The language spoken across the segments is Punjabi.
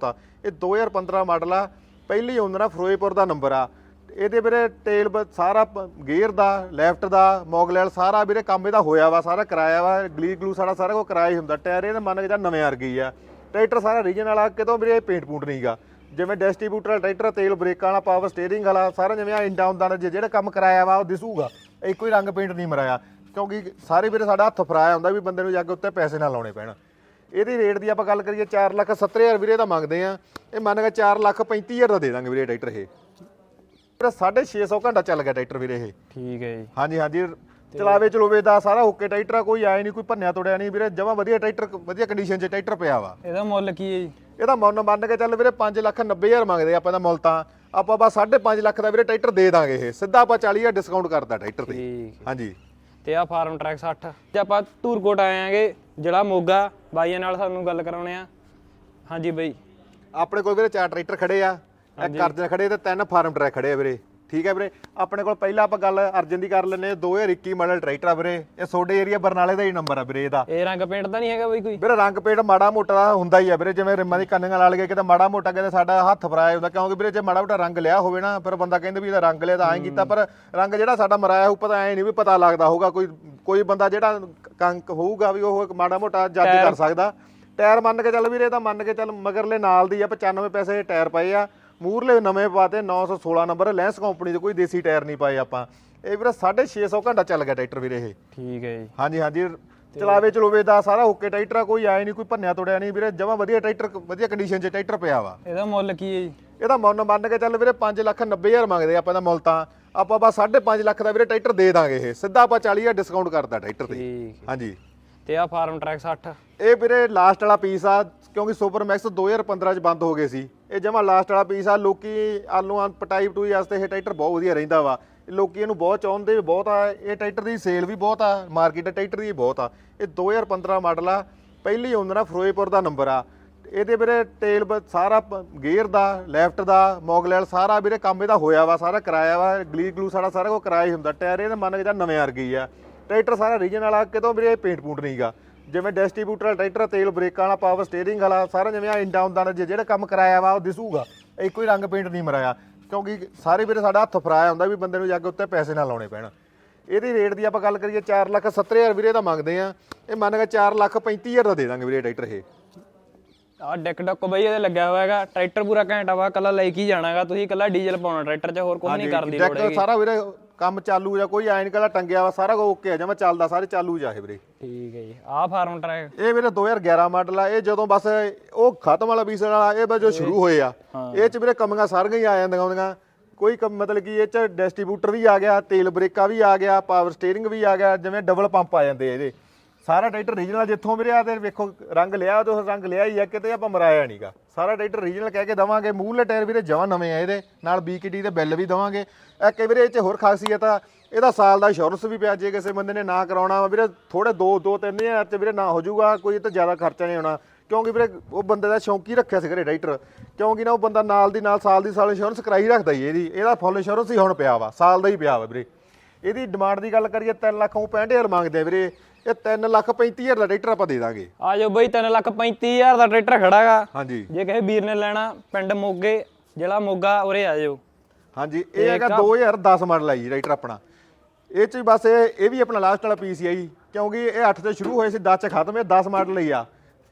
ਤਾਂ ਇਹ 2015 ਮਾਡਲ ਆ। ਪਹਿਲੀ ਓਨਰ ਆ ਫਿਰੋਜ਼ਪੁਰ ਦਾ ਨੰਬਰ ਆ। ਇਹਦੇ ਵੀਰੇ ਤੇਲ ਬ- ਸਾਰਾ ਗੇਅਰ ਦਾ ਲੈਫਟ ਦਾ ਮੌਗਲੈਲ ਸਾਰਾ ਵੀਰੇ ਕੰਮ ਇਹਦਾ ਹੋਇਆ ਵਾ, ਸਾਰਾ ਕਰਾਇਆ ਵਾ। ਗਲੀ ਗਲੂ ਸਾਡਾ ਸਾਰਾ ਕੁਝ ਕਰਾਇਆ ਹੀ ਹੁੰਦਾ। ਟਾਇਰ ਇਹਦਾ ਮੰਨ ਕੇ ਜਾਂ ਨਵੇਂ ਵਰਗੀ ਆ। ਟਰੈਕਟਰ ਸਾਰਾ ਰੀਜਨ ਵਾਲਾ ਕਿਤੋਂ ਵੀਰੇ ਪੇਂਟ ਪੂੰਟ ਨਹੀਂਗਾ ਜਿਵੇਂ ਡਿਸਟ੍ਰੀਬਿਊਟਰ ਵਾਲਾ ਟਰੈਕਟਰ ਤੇਲ ਬ੍ਰੇਕਾਂ ਵਾਲਾ ਪਾਵਰ ਸਟੀਅਰਿੰਗ ਵਾਲਾ, ਸਾਰਾ ਜਿਵੇਂ ਆ ਇੰਡਾ ਹੁੰਦਾ ਨਾ ਜਿਹੜਾ ਕੰਮ ਕਰਾਇਆ ਵਾ, ਉਹ ਦਿਸੂਗਾ। ਇੱਕੋ ਹੀ ਰੰਗ ਪੇਂਟ ਨਹੀਂ ਮਰਾਇਆ। ਕਿਉਂਕਿ ਸਾਰੇ ਵੀਰੇ ਸਾਡਾ ਹੱਥ ਫਰਾਇਆ ਹੁੰਦਾ ਵੀ ਬੰਦੇ ਨੂੰ ਜਾ ਕੇ ਉੱਤੇ ਪੈਸੇ ਨਾ ਲਾਉਣੇ ਪੈਣ। ਇਹਦੀ ਰੇਟ ਦੀ ਆਪਾਂ ਗੱਲ ਕਰੀਏ 4 ਲੱਖ 70 ਹਜ਼ਾਰ ਵੀਰੇ ਦਾ ਮੰਗਦੇ ਆ। ਇਹ ਮੰਨ ਕੇ 4 ਲੱਖ 35 ਹਜ਼ਾਰ ਦਾ ਦੇ ਦਾਂਗੇ ਵੀਰੇ ਟਰੈਕਟਰ ਇਹ। ਵੀਰੇ 650 ਘੰਟਾ ਚੱਲ ਗਿਆ ਟਰੈਕਟਰ ਵੀਰੇ ਇਹ। ਠੀਕ ਹੈ ਜੀ। ਹਾਂਜੀ ਹਾਂਜੀ। ਚਲਾਵੇ ਚਲੋਵੇ ਦਾ ਸਾਰਾ ਓਕੇ ਟਰੈਕਟਰ ਆ, ਕੋਈ ਆਏ ਨਹੀਂ ਕੋਈ ਭੰਨਿਆ ਤੋੜਿਆ ਨਹੀਂ। ਵੀਰੇ ਜਮਾ ਵਧੀਆ ਟਰੈਕਟਰ ਵਧੀਆ ਕੰਡੀਸ਼ਨ 'ਚ ਟਰੈਕਟਰ ਪਿਆ ਵਾ। ਇਹਦਾ ਮੁੱਲ ਕੀ ਹੈ ਜੀ? ਇਹਦਾ ਮੁੱਲ ਮੰਨ ਕੇ ਚੱਲ ਵੀਰੇ 5 ਲੱਖ 90 ਹਜ਼ਾਰ ਮੰਗਦੇ ਆ ਆਪਾਂ ਦਾ ਮੁੱਲ ਤਾਂ। ਆਪਾਂ ਬਸ 5.5 ਲੱਖ ਦਾ ਵੀਰੇ ਟਰੈਕਟਰ ਦੇ ਦਾਂਗੇ ਇਹ। ਸਿੱਧਾ ਆਪਾਂ 40 ਹਜ਼ਾਰ ਡਿਸਕਾਊਂਟ ਕਰਦਾ ਟਰੈਕਟਰ ਤੇ। ਠੀਕ ਹਾਂਜੀ। ਤੇ ਆ ਫਾਰਮ ਟਰੈਕ 60 ਤੇ ਆਪਾਂ ਧੂਰਕੋਟ ਆਏ ਆਂਗੇ ਜਿਹੜਾ ਮੋਗਾ। ਬਾਈਆਂ ਨਾਲ ਸਾਨੂੰ ਗੱਲ ਕਰਾਉਣੇ ਆ। ਹਾਂਜੀ ਬਈ। ਆਪਣੇ ਕੋਲ ਵੀਰੇ ਚਾਰ ਟਰੈਕਟਰ ਖੜੇ ਆ ਇੱਕ ਅਰਜਨ ਖੜੇ ਤੇ ਤਿੰਨ ਫਾਰਮ ਟਰੈਕ ਖੜੇ ਆ ਵੀਰੇ। ਠੀਕ ਹੈ ਵੀਰੇ? ਆਪਣੇ ਕੋਲ ਪਹਿਲਾਂ ਆਪਾਂ ਗੱਲ ਅਰਜਨ ਦੀ ਕਰ ਲੈਨੇ 2021 ਮਾਡਲ ਟਰੈਕਟਰ ਆ ਵੀਰੇ। ਇਹ ਸੋਡੇ ਏਰੀਆ ਬਰਨਾਲੇ ਦਾ ਹੀ ਨੰਬਰ ਆ ਵੀਰੇ ਇਹਦਾ। ਇਹ ਰੰਗ ਪੇਂਟ ਤਾਂ ਨਹੀਂ ਹੈਗਾ ਬਈ ਕੋਈ? ਵੀਰੇ ਰੰਗ ਪੇਂਟ ਮਾੜਾ ਮੋਟਾ ਹੁੰਦਾ ਹੀ ਆ ਵੀਰੇ। ਜਿਵੇਂ ਰਿਮਾਂ ਦੀ ਕੰਨੀਆਂ ਲਾ ਲਗੇ ਕਿਤੇ ਮਾੜਾ ਮੋਟਾ ਕਿਤੇ ਸਾਡਾ ਹੱਥ ਫਰਾਇਆ ਹੁੰਦਾ। ਕਿਉਂਕਿ ਵੀਰੇ ਜੇ ਮਾੜਾ ਮੋਟਾ ਰੰਗ ਲਿਆ ਹੋਵੇ ਨਾ ਫਿਰ ਬੰਦਾ ਕਹਿੰਦਾ ਵੀ ਇਹਦਾ ਰੰਗ ਲਿਆ ਤਾਂ ਐਂ ਕੀਤਾ। ਪਰ ਰੰਗ ਜਿਹੜਾ ਸਾਡਾ ਮਰਾਇਆ ਉੱਪਰ ਐਂ ਨਹੀਂ ਵੀ ਪਤਾ ਲੱਗਦਾ ਹੋਊਗਾ। ਕੋਈ ਕੋਈ ਬੰਦਾ ਜਿਹੜਾ ਕੰਕ ਹੋਊਗਾ ਵੀ ਉਹ ਮਾੜਾ ਮੋਟਾ ਜੱਜ ਕਰ ਸਕਦਾ। ਟਾਇਰ ਮੰਨ ਕੇ ਚੱਲ ਵੀਰੇ ਇਹ ਤਾਂ ਮੰਨ ਕੇ ਚੱਲ ਮਗਰਲੇ ਨਾਲ ਦੀ ਆ 95 ਪੈਸੇ ਦੇ ਟਾਇਰ ਪਏ ਆ। ਮੂਰਲੇ ਨਵੇਂ ਪਾਤੇ 916 ਨੰਬਰ ਲੈਂਸ ਕੰਪਨੀ ਦੇ ਕੋਈ ਦੇਸੀ ਟਾਇਰ ਨਹੀਂ ਪਾਏ ਆਪਾਂ। ਇਹ ਵੀਰੇ 650 ਘੰਟਾ ਚੱਲ ਗਿਆ ਟਰੈਕਟਰ ਵੀਰੇ ਇਹ। ਠੀਕ ਹੈ ਜੀ। ਹਾਂਜੀ ਹਾਂਜੀ। ਚਲਾਵੇ ਚਲੋਵੇ ਦਾ ਸਾਰਾ ਓਕੇ ਟਰੈਕਟਰ ਕੋਈ ਆਏ ਨਹੀਂ ਕੋਈ ਭੰਨਿਆ ਤੋੜਿਆ ਨਹੀਂ ਵੀਰੇ। ਜਮਾ ਵਧੀਆ ਟਰੈਕਟਰ ਵਧੀਆ ਕੰਡੀਸ਼ਨ 'ਚ ਟਰੈਕਟਰ ਪਿਆ ਵਾ। ਇਹਦਾ ਮੁੱਲ ਕੀ ਹੈ ਜੀ? ਇਹਦਾ ਮੁੱਲ ਮੰਨ ਕੇ ਚੱਲ ਵੀਰੇ 5 ਲੱਖ 90 ਹਜ਼ਾਰ ਮੰਗਦੇ ਆਪਾਂ ਦਾ ਮੁੱਲ ਤਾਂ। ਆਪਾਂ ਬਸ 5.5 ਲੱਖ ਦਾ ਵੀਰੇ ਟਰੈਕਟਰ ਦੇ ਦਾਂਗੇ ਇਹ। ਸਿੱਧਾ ਆਪਾਂ 40 ਹਜ਼ਾਰ ਡਿਸਕਾਊਂਟ ਕਰਦਾ ਟਰੈਕਟਰ ਤੇ। ਠੀਕ ਹਾਂਜੀ। ਤੇ ਆ ਫਾਰਮ ਟਰੈਕ 60 ਇਹ ਵੀਰੇ ਲਾਸਟ ਵਾਲਾ ਪੀਸ ਆ ਕਿਉਂਕਿ ਸੁਪਰ ਮੈਕਸ 2015 ਚ ਬੰਦ ਹੋ ਗਏ ਸੀ। ਇਹ ਜਮਾ ਲਾਸਟ ਵਾਲਾ ਪੀਸ ਆ ਲੋਕੀ ਆਲੂਆਂ ਪਟਾਈ ਪਟੂਈ ਵਾਸਤੇ ਇਹ ਟਰੈਕਟਰ ਬਹੁਤ ਵਧੀਆ ਰਹਿੰਦਾ ਵਾ। ਲੋਕੀ ਇਹਨੂੰ ਬਹੁਤ ਚਾਹੁੰਦੇ ਵੀ ਬਹੁਤ ਆ ਇਹ ਟਰੈਕਟਰ ਦੀ ਸੇਲ ਵੀ ਬਹੁਤ ਆ ਮਾਰਕੀਟ ਟਰੈਕਟਰ ਦੀ ਬਹੁਤ ਆ। ਇਹ 2015 ਮਾਡਲ ਆ ਪਹਿਲੀ ਓਨਰ ਆ ਫਿਰੋਜ਼ਪੁਰ ਦਾ ਨੰਬਰ ਆ। ਇਹਦੇ ਵੀਰੇ ਟੇਲ ਬ- ਸਾਰਾ ਗੇਅਰ ਦਾ ਲੈਫਟ ਦਾ ਮੌਗਲੈਲ ਸਾਰਾ ਵੀਰੇ ਕੰਮ ਇਹਦਾ ਹੋਇਆ ਵਾ, ਸਾਰਾ ਕਰਾਇਆ ਵਾ ਗਲੀ ਗਲੂ ਸਾਡਾ ਸਾਰਾ ਕੁਝ ਕਰਾਇਆ ਹੀ ਹੁੰਦਾ। ਟਾਇਰ ਇਹਦਾ ਮੰਨ ਕੇ ਜਾਂ ਨਵੇਂ ਵਰਗੀ ਆ। ਟਰੈਕਟਰ ਸਾਰਾ ਰੀਜਨ ਵਾਲਾ, ਕਿਤੋਂ ਵੀਰੇ ਪੇਂਟ ਪੂੰਟ ਨਹੀਂਗਾ। ਜਿਵੇਂ ਡਿਸਟ੍ਰੀਬਿਊਟਰ ਵਾਲਾ ਟਰੈਕਟਰ ਤੇਲ ਬ੍ਰੇਕਾਂ ਵਾਲਾ ਪਾਵਰ ਸਟੀਅਰਿੰਗ ਵਾਲਾ, ਸਾਰਾ ਜਿਵੇਂ ਆ ਇੰਡਾ ਹੁੰਦਾ ਜੇ ਜਿਹੜਾ ਕੰਮ ਕਰਾਇਆ ਵਾ ਉਹ ਦਿਸੂਗਾ। ਇੱਕੋ ਹੀ ਰੰਗ ਪੇਂਟ ਨਹੀਂ ਮਰਾਇਆ। ਕਿਉਂਕਿ ਸਾਰੇ ਵੀਰੇ ਸਾਡਾ ਹੱਥ ਫਰਾਇਆ ਹੁੰਦਾ ਵੀ ਬੰਦੇ ਨੂੰ ਜਾ ਕੇ ਉੱਤੇ ਪੈਸੇ ਨਾ ਲਾਉਣੇ ਪੈਣ। ਇਹਦੀ ਰੇਟ ਦੀ ਆਪਾਂ ਗੱਲ ਕਰੀਏ 4 ਲੱਖ 70 ਹਜ਼ਾਰ ਵੀਰੇ ਦਾ ਮੰਗਦੇ ਆ। ਇਹ ਮੰਨ ਕੇ 4 ਲੱਖ 35 ਹਜ਼ਾਰ ਦਾ ਦੇ ਦਾਂਗੇ ਵੀਰੇ ਟਰੈਕਟਰ ਇਹ। ਆ ਡੈਕ ਡੱਕ ਬਈ ਇਹਦੇ ਲੱਗਿਆ ਹੋਇਆ ਹੈਗਾ ਟਰੈਕਟਰ ਪੂਰਾ ਘੈਂਟਾ ਵਾ ਕੱਲਾ ਲੈ ਕੇ ਹੀ ਜਾਣਾਗਾ। ਤੁਸੀਂ ਕੱਲਾ ਡੀਜ਼ਲ ਪਾਉਣਾ ਟਰੈਕਟਰ 'ਚ ਹੋਰ ਕੁਝ ਨਹੀਂ ਕਰਨ ਦੀ ਲੋੜ ਟਰੈਕਟਰ ਸਾਰਾ ਵੀਰੇ ਕੰਮ ਚਾਲੂ ਜਾਂ ਕੋਈ ਐਨ ਕਲਾ ਟੰਗਿਆ ਵਾ ਸਾਰਾ ਓਕੇ ਆ ਜਮਾ ਚੱਲਦਾ ਸਾਰੇ ਚਾਲੂ ਜਾ ਇਹ ਵੀਰੇ। ਠੀਕ ਹੈ ਜੀ। ਆ ਫਾਰਮ ਟਰੈਕ ਇਹ ਵੀਰੇ 2011 ਮਾਡਲ ਆ ਇਹ ਜਦੋਂ ਬਸ ਉਹ ਖਤਮ ਵਾਲਾ ਪੀਸ ਵਾਲਾ ਇਹ ਬਸ ਜੋ ਸ਼ੁਰੂ ਹੋਏ ਆ। ਇਹ ਚ ਵੀਰੇ ਕਮੀਆਂ ਸਾਰੀਆਂ ਹੀ ਆ ਜਾਂਦੀਆਂ ਹੁੰਦੀਆਂ। ਕੋਈ ਕੰਮ ਮਤਲਬ ਕਿ ਇਹ ਚ ਡਿਸਟ੍ਰੀਬਿਊਟਰ ਵੀ ਆ ਗਿਆ ਤੇਲ ਬ੍ਰੇਕਾਂ ਵੀ ਆ ਗਿਆ ਪਾਵਰ ਸਟੀਅਰਿੰਗ ਵੀ ਆ ਗਿਆ ਜਿਵੇਂ ਡਬਲ ਪੰਪ ਆ ਜਾਂਦੇ ਇਹਦੇ। ਸਾਰਾ ਟਰੈਕਟਰ ਰੀਜਨਲ ਜਿੱਥੋਂ ਵੀਰੇ ਆ ਤੇ ਵੇਖੋ, ਰੰਗ ਲਿਆ ਤੇ ਉਹ ਰੰਗ ਲਿਆ ਹੀ ਆ, ਕਿਤੇ ਆਪਾਂ ਮਰਾਇਆ ਨਹੀਂਗਾ ਸਾਰਾ ਟਰੈਕਟਰ ਰੀਜਨਲ ਕਹਿ ਕੇ ਦਵਾਂਗੇ। ਮੂਹਰਲੇ ਟਾਇਰ ਵੀਰੇ ਜਮਾਂ ਨਵੇਂ ਆ ਇਹਦੇ, ਨਾਲ BKD ਦੇ ਬਿੱਲ ਵੀ ਦਵਾਂਗੇ। ਇੱਕ ਵੀਰੇ ਇਹ ਚ ਹੋਰ ਖਾਸੀਅਤ ਆ, ਇਹਦਾ ਸਾਲ ਦਾ ਇੰਸ਼ੋਰੈਂਸ ਵੀ ਪਿਆ, ਜੇ ਕਿਸੇ ਬੰਦੇ ਨੇ ਨਾ ਕਰਾਉਣਾ ਵਾ, ਵੀਰੇ ਥੋੜੇ 2 2 3 ਹਜ਼ਾਰ ਚ ਵੀਰੇ ਨਾ ਹੋ ਜਾਊਗਾ, ਕੋਈ ਤਾਂ ਜ਼ਿਆਦਾ ਖਰਚਾ ਨਹੀਂ ਆਉਣਾ ਕਿਉਂਕਿ ਵੀਰੇ ਉਹ ਬੰਦੇ ਦਾ ਸ਼ੌਂਕੀ ਰੱਖਿਆ ਸੀ ਘਰੇ ਰਾਈਟਰ ਕਿਉਂਕਿ ਨਾ ਉਹ ਬੰਦਾ ਨਾਲ ਦੀ ਨਾਲ ਸਾਲ ਦੀ ਸਾਲ ਇੰਸ਼ੋਰੈਂਸ ਕਰਾਈ ਰੱਖਦਾ ਹੀ ਇਹਦੀ। ਇਹਦਾ ਫੁੱਲ ਇੰਸ਼ੋਰੈਂਸ ਹੀ ਹੁਣ ਪਿਆ ਵਾ, ਸਾਲ ਦਾ ਹੀ ਪਿਆ ਵਾ ਵੀਰੇ। ਇਹਦੀ ਡਿਮਾਂਡ ਦੀ ਗੱਲ ਕਰੀਏ 3 ਲੱਖ ਉਹ 65000 ਮੰਗਦੇ ਆ ਵੀਰੇ। ਇਹ 3 ਲੱਖ 35000 ਦਾ ਰਾਈਟਰ ਆਪਾਂ ਦੇ ਦਾਂਗੇ। ਆ ਜਾਓ ਬਈ 3 ਲੱਖ 35000 ਦਾ ਟਰੈਕਟਰ ਖੜਾਗਾ। ਹਾਂਜੀ। ਜੇ ਕਿਸੇ ਵੀਰ ਨੇ ਲੈਣਾ ਪਿੰਡ ਮੋਗੇ ਜਿਹੜਾ ਮੋਗਾ ਉਰੇ ਆ ਜਾਓ। ਹਾਂਜੀ ਇਹ ਹੈਗਾ 2010 ਮਾਡਲ ਹੈ ਜੀ ਰਾਈਟਰ ਆਪਣਾ। ਇਹ ਚ ਬਸ ਇਹ ਇਹ ਵੀ ਆਪਣਾ ਲਾਸਟ ਵਾਲਾ ਪੀਸ ਹੀ ਹੈ ਜੀ ਕਿਉਂਕਿ ਇਹ 8 ਤੇ ਸ਼ੁਰੂ ਹੋਏ ਸੀ 10 ਚ ਖਤਮ ਇਹ 10 ਮਾਡਲ ਹੀ ਆ।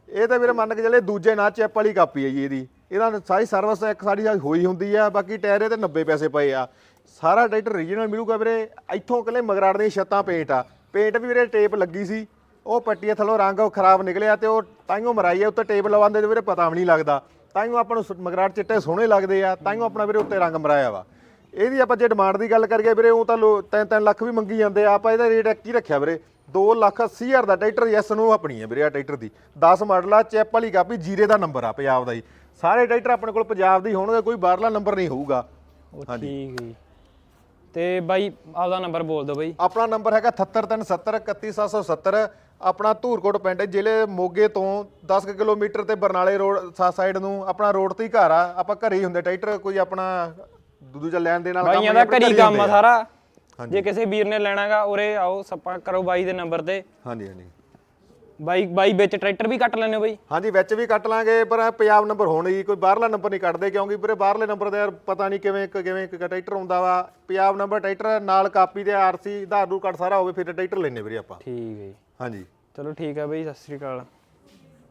ਇਹ ਤਾਂ ਵੀਰੇ ਮੰਨ ਕੇ ਚੱਲੇ ਦੂਜੇ ਨਾ ਚੈਪ ਵਾਲੀ ਕਾਪੀ ਹੈ ਜੀ ਇਹਦੀ। ਇਹਦਾ ਸਾਰੀ ਸਰਵਿਸ ਇੱਕ ਸਾਡੀ ਹੋਈ ਹੁੰਦੀ ਆ ਬਾਕੀ ਟਾਇਰ ਇਹਦੇ 90 ਪੈਸੇ ਪਏ ਆ। ਸਾਰਾ ਟਰੈਕਟਰ ਰੀਜਨਲ ਮਿਲੂਗਾ ਵੀਰੇ ਇੱਥੋਂ ਕੱਲੇ ਮਗਰਾੜ ਦੀਆਂ ਛੱਤਾਂ ਪੇਂਟ ਆ। ਪੇਂਟ ਵੀ ਵੀਰੇ ਟੇਪ ਲੱਗੀ ਸੀ ਉਹ ਪੱਟੀ ਥੱਲੋਂ ਰੰਗ ਉਹ ਖਰਾਬ ਨਿਕਲਿਆ ਤੇ ਉਹ ਤਾਈਓ ਮਰਾਈ ਆ ਉੱਤੇ ਟੇਪ ਲਵਾਉਂਦੇ ਤੇ ਵੀਰੇ ਪਤਾ ਵੀ ਨਹੀਂ ਲੱਗਦਾ। ਤਾਈਓ ਆਪਾਂ ਨੂੰ ਮਗਰਾੜ ਚਿੱਟੇ ਸੋਹਣੇ ਲੱਗਦੇ ਆ ਤਾਈਓ ਆਪਣਾ ਵੀਰੇ ਉੱਤੇ ਰੰਗ ਮਰਾਇਆ ਵਾ। ਇਹਦੀ ਆਪਾਂ ਜੇ ਡਿਮਾਂਡ ਦੀ ਗੱਲ ਕਰੀਏ ਵੀਰੇ ਉਹ ਤਾਂ 3-3 ਲੱਖ ਵੀ ਮੰਗੀ ਜਾਂਦੇ ਆ ਆਪਾਂ ਇਹਦਾ ਰੇਟ ਕੀ ਰੱਖਿਆ ਵੀਰੇ? 2 ਲੱਖ 80 ਹਜ਼ਾਰ ਦਾ ਟਰੈਕਟਰ ਯੈਸ ਨੂੰ ਆਪਣੀ ਹੈ ਵੀਰੇ ਆ ਟਰੈਕਟਰ ਦੀ। 10 ਮਾਡਲ ਆ ਚੈਪ ਵਾਲੀ ਕਾਪੀ ਜੀਰੇ ਦਾ ਨੰਬਰ ਆ ਪੰਜਾਬ ਦਾ ਹੀ। ਸਾਰੇ ਟਰੈਕਟਰ ਆਪਣੇ ਕੋਲ ਪੰਜਾਬ ਦੇ ਹੀ ਹੋਣਗੇ ਕੋਈ ਬਾਹਰਲਾ ਨੰਬਰ ਨਹੀਂ ਹੋਊਗਾ। ਉਹ ਠੀਕ ਹੈ ਤੇ ਬਾਈ ਆਪਦਾ ਨੰਬਰ ਬੋਲ ਦਿਓ ਬਾਈ। ਆਪਣਾ ਨੰਬਰ ਹੈਗਾ 73370 ਆਪਣਾ ਧੂਰਕੋਟ ਪਿੰਡ ਹੈ, ਜ਼ਿਲ੍ਹੇ ਮੋਗੇ ਤੋਂ 10 ਕੁ ਕਿਲੋਮੀਟਰ ਤੇ ਬਰਨਾਲੇ ਰੋਡ ਸਾਈਡ ਨੂੰ ਆਪਣਾ ਰੋਡ ਤੇ ਹੀ ਘਰ ਆ। ਆਪਾਂ ਘਰੇ ਹੀ ਹੁੰਦੇ ਟਰੈਕਟਰ ਕੋਈ ਆਪਣਾ ਦੂਜਾ ਲੈਣ ਦੇ ਨਾਲ ਬਾਈਆਂ ਨਹੀਂ, ਦਾ ਆਪਣੇ ਘਰੀ ਹੀ ਕੰਮ ਆ ਸਾਰਾ। ਜੇ ਕਿਸੇ ਵੀਰ ਨੇ ਲੈਣਾਗਾ ਉਰੇ ਆਓ ਸੰਪਰਕ ਕਰੋ ਬਾਈ ਦੇ ਨੰਬਰ ਤੇ। ਹਾਂਜੀ ਹਾਂਜੀ। ਬਾਈ ਬਾਈ ਵਿੱਚ ਟਰੈਕਟਰ ਵੀ ਕੱਟ ਲੈਣੇ ਹੋ ਬਾਈ? ਹਾਂਜੀ ਵਿੱਚ ਵੀ ਕੱਟ ਲਾਂਗੇ ਪਰ ਇਹ ਪੰਜਾਬ ਨੰਬਰ ਹੋਣ ਕੋਈ ਬਾਹਰਲਾ ਨੰਬਰ ਨਹੀਂ ਕੱਟਦੇ ਕਿਉਂਕਿ ਵੀਰੇ ਬਾਹਰਲੇ ਨੰਬਰ ਦਾ ਯਾਰ ਪਤਾ ਨਹੀਂ ਕਿਵੇਂ ਕਿਵੇਂ ਇੱਕ ਟਰੈਕਟਰ ਹੁੰਦਾ ਵਾ। ਪੰਜਾਬ ਨੰਬਰ ਟਰੈਕਟਰ ਨਾਲ ਕਾਪੀ ਤੇ ਆਰਸੀ ਆਧਾਰ ਨੂੰ ਕੱਟ ਸਾਰਾ ਹੋਵੇ ਫਿਰ ਟਰੈਕਟਰ ਲੈਣੇ ਵੀਰੇ ਆਪਾਂ। ਠੀਕ ਹੈ ਜੀ। ਹਾਂਜੀ। ਚਲੋ ਠੀਕ ਹੈ ਬਾਈ ਸਤਿ ਸ੍ਰੀ ਅਕਾਲ।